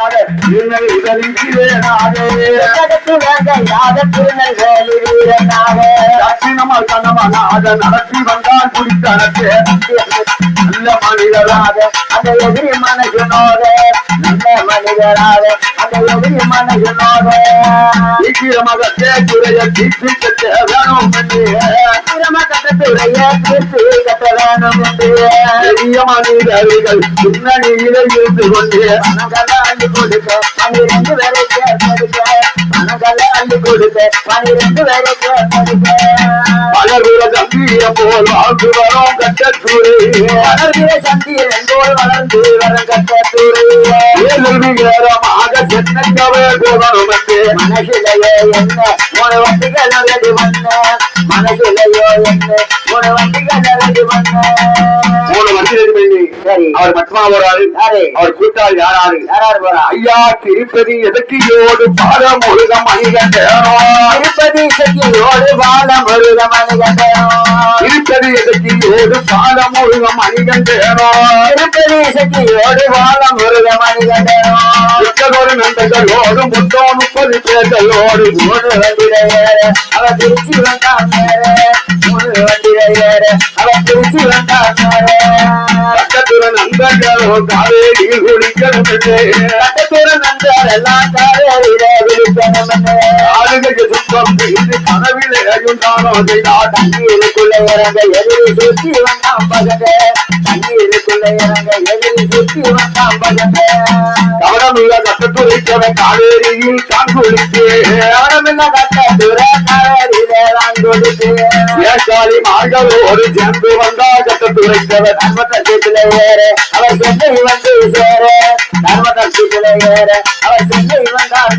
யாத திருநெல் உதவி வீரனாக ஜகத்து வேங்க யாத திருநெல்வேலி வீரனாக தட்சிணமா கனமா நாத நடத்தி வந்தான் குடித்தனக்கு நல்ல மனிதராக அந்த எதிரி மனசுனோட நல்ல மனிதராக அந்த எதிரி மனசுனோட சீக்கிரமாக தேக்குறைய தீர்த்து கட்ட வேணும் பிரம கட்டத்துடைய தீர்த்து கட்ட வேணும் பெரிய மனிதர்கள் பின்னணியில இருந்து கொண்டு. பணங்களை அள்ளி கொடுக்க பனிரெண்டு வேலை கேட்க பணங்களை அள்ளி கொடுக்க பனிரெண்டு வேலை பலருல தம்பிய போல் வாழ்ந்து வரும் கட்டத்துறை. வளர்கிற சந்திரன் போல் வளர்ந்து வர கட்டத்துறை. நேரமாக சென்னக்கவே போகணும் மனசிலையோ என்ன? ஒரு வண்டிகள் ரெடி பண்ண மனசிலையோ என்ன? ஒரு வண்டிகள் ரெடி பண்ண மூணு வண்டி ரெடி பண்ணி சரி. அவர் மட்டுமா போறாரு அவர் கூட்டாளி யாராரு? யாராரு போறா? ஐயா திருப்பதி எதற்கியோடு பாத முருகம் மணிகண்டேனோ? திருப்பதி சக்தியோடு வாழம் முருக மணிகண்டனோ திருப்பதி எதற்கியோடு பாத முருகம் மணிகண்டேனோ திருப்பதி சக்தியோடு வாழம் முருக மணிகண்டனோ மிக்கதொரு நண்பர்களோடு மொத்தம் முப்பது பேர்களோடு மூணு வண்டியில ஏற அவ திருச்சி வந்தான் நேர. மூணு வண்டியில ஏற அவ திருச்சி வந்தான் நேர. பக்கத்துல நண்பர்களோ காவேரியில் குளிக்கணும் என்று கட்டத்தூர நண்பர் எல்லாம் காலையில விழிக்கணும் என்று ஆளுகைக்கு சுத்தம் கனவிலே அயுண்டானோ செய்தார் தண்ணீருக்குள்ள இறங்க எதிரி சுத்தி வந்தான் பகங்க தண்ணீருக்குள்ள இறங்க எதிரி சுத்தி வந்தான் பகங்க கவனமுள்ள கட்டத்துறைக்கவன் காவேரியில் தான் குளித்து கவனமில்ல கட்டத்தூர காலையில தான் கொடுத்து ஏற்காலி மார்களோடு சேர்ந்து வந்தா கட்டத்துறைக்கவன் தர்மத்தீட்டுல ஏற அவர் சென்னை வந்து சேர. தர்மத்தீட்டுல ஏற அவர் சென்னை வந்தார்